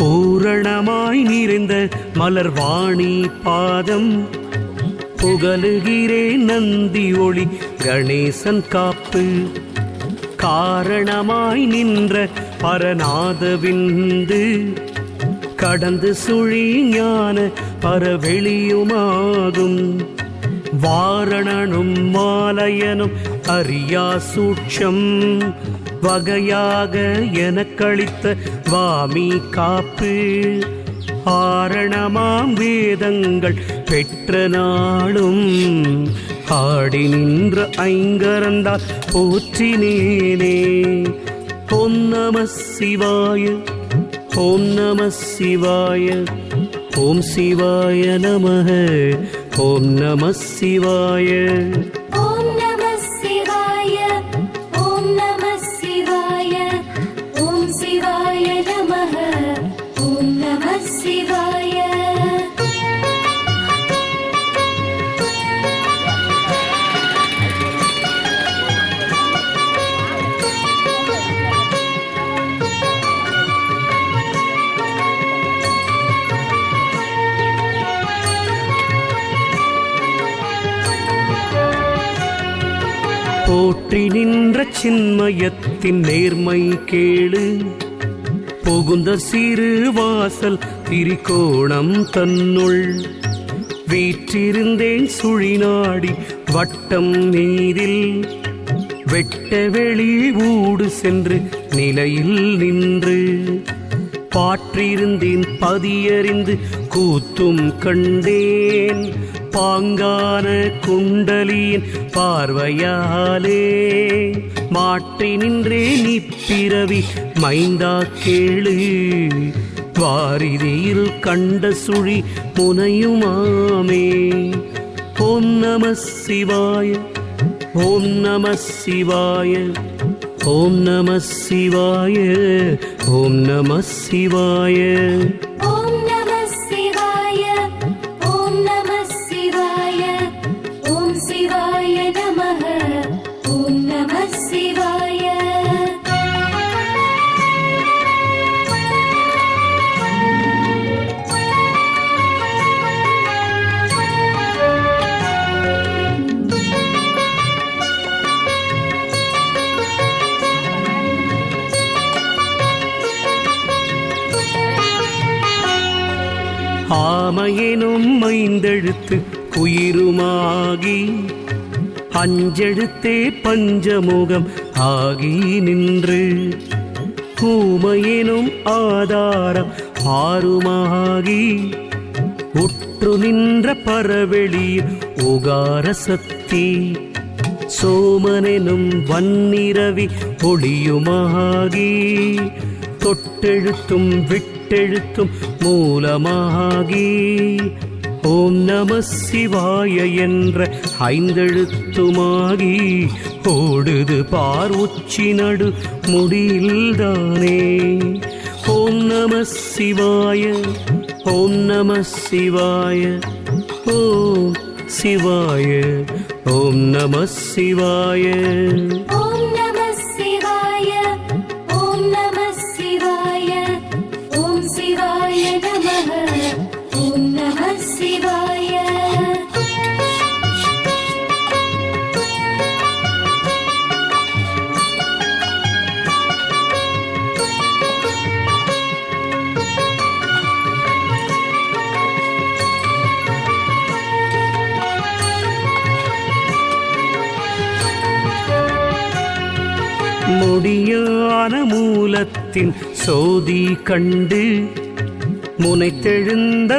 பூரணமாய் நிறைந்த மலர்வாணி பாதம். புகழுகிறேன் நந்தி ஒளி கணேசன் காப்பு. காரணமாய் நின்ற பரநாத விந்து. கடந்து சுழி ஞான பரவெளியுமாகும். வாரணனும் மாலையனும் அறியா சூட்சம். வகையாக எனக்களித்த வாமி காப்பு. ஆரணமாம் வேதங்கள் பெற்ற நாளும் ஆடி நின்ற ஐங்கரந்தால் போற்றினேனே. ஓம் நம சிவாய ஓம் நம சிவாய ஓம் சிவாய நமः ஓம் நம சிவாய. போற்றி நின்ற சின்மயத்தின் நேர்மை கேளு. புகுந்த சிறு வாசல் திரிகோணம் தன்னுள். வீற்றிருந்தேன் சுழிநாடி வட்டம் நீரில் வெட்ட வெளி ஊடு சென்று நிலையில் நின்று. பாற்றிருந்தேன் பதியறிந்து கூத்தும் கண்டேன். பாங்கான குண்டலியின் பார்வையாலே மாற்றி நின்றே நிப்பிறவி மைந்தா கேளு. வாரிதியில் கண்ட சுழி முனையுமாமே. ஓம் நம சிவாய ஓம் நம சிவாய ஓம் நம சிவாய ஓம் நம சிவாய. ஆமையெனும் ஐந்தெழுத்து உயிருமாகி அஞ்செழுத்தே பஞ்சமுகம் ஆகி நின்று ஊமையெனும் ஆதாரம் ஆறுமாகி உற்று நின்ற பரவெளியில் உகார சக்தி சோமனெனும் வன்னிரவி ஒளியுமாகி தொட்டெழுத்தும் விட்டெழுத்தும் மூலமாகி ஓம் நம சிவாய என்ற ஐந்தெழுத்துமாகி ஓடுது பார் உச்சி நடு முடியில்தானே. ஓம் நம சிவாய ஓம் நம சிவாய ஓம் சிவாய ஓம் நம சிவாய. முடியான மூலத்தின் சோதி கண்டு முனைத்தெழுந்த